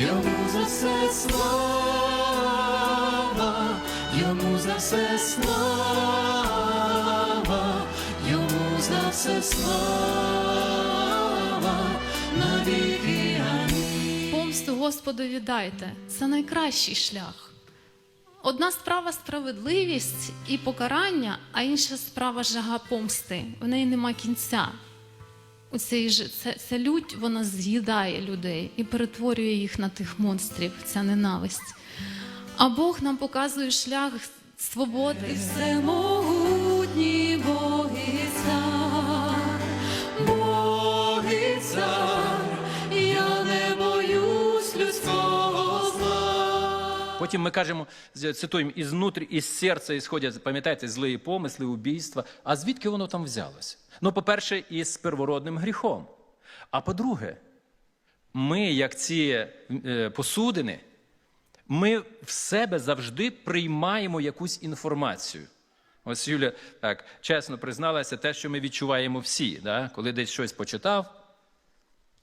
йому за все слава, йому за все слава, йому за все слава, навіки амінь. Помсту Господу віддайте. Це найкращий шлях. Одна справа справедливість і покарання, а інша справа жага помсти. В неї нема кінця. У цій ж це, ця лють вона з'їдає людей і перетворює їх на тих монстрів, ця ненависть. А Бог нам показує шлях свободи. Всемогутній Потім ми кажемо, цитуємо, із внутрі, із серця ісходять, пам'ятаєте, злі помисли, убійства. А звідки воно там взялося? Ну, по-перше, із первородним гріхом. А по-друге, ми, як ці е, посудини, ми в себе завжди приймаємо якусь інформацію. Ось Юля так чесно призналася, те, що ми відчуваємо всі, да? коли десь щось почитав,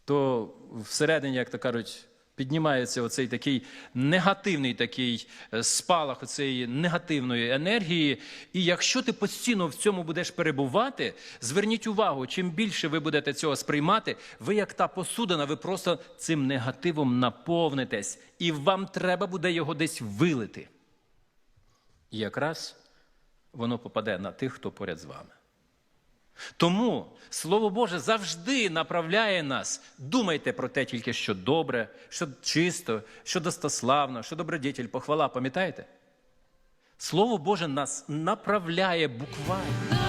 то всередині, як то кажуть, піднімається оцей такий негативний такий е, спалах оцеї негативної енергії. І якщо ти постійно в цьому будеш перебувати, зверніть увагу, чим більше ви будете цього сприймати, ви як та посудина, ви просто цим негативом наповнитесь, і вам треба буде його десь вилити. І якраз воно попаде на тих, хто поряд з вами. Тому Слово Боже завжди направляє нас. Думайте про те тільки, що добре, що чисто, що достославно, що добродетель, похвала. Пам'ятаєте? Слово Боже нас направляє буквально.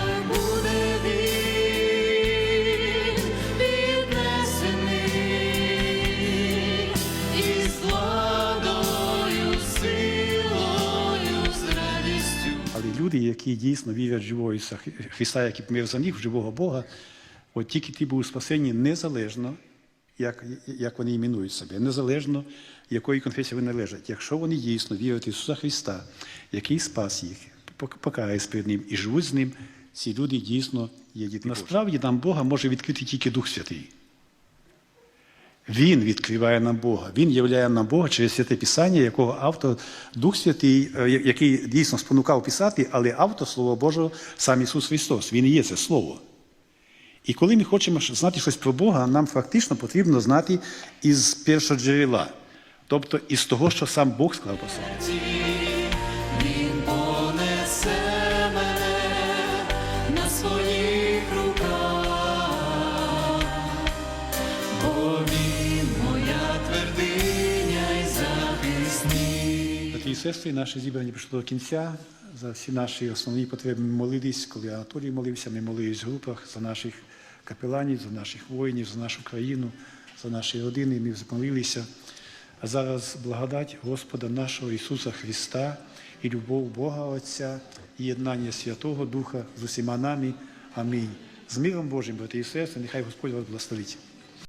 Люди, які дійсно вірять в живого Ісуса Христа, який помер за них, в живого Бога, от тільки ті будуть спасені незалежно, як, як вони іменують себе, незалежно, якої конфесії вони належать. Якщо вони дійсно вірять в Ісуса Христа, який спас їх, пок- покаялись перед Ним і живуть з Ним, ці люди дійсно є діти. Насправді нам Бога може відкрити тільки Дух Святий. Він відкриває нам Бога. Він являє нам Бога через святе Писання, якого автор Дух Святий, е, який дійсно спонукав писати, але автор Слова Божого сам Ісус Христос. Він і є це Слово. І коли ми хочемо знати щось про Бога, нам фактично потрібно знати із першого джерела, тобто із того, що сам Бог сказав про себе. І сестри, наше зібрання пішло до кінця. За всі наші основні потреби ми молились, коли Анатолій молився, ми молились в групах за наших капеланів, за наших воїнів, за нашу країну, за наші родини. Ми помолилися. А зараз благодать Господа нашого Ісуса Христа і любов Бога Отця, і єднання Святого Духа з усіма нами. Амінь. З миром Божим, брати і сестри, нехай Господь вас благословить.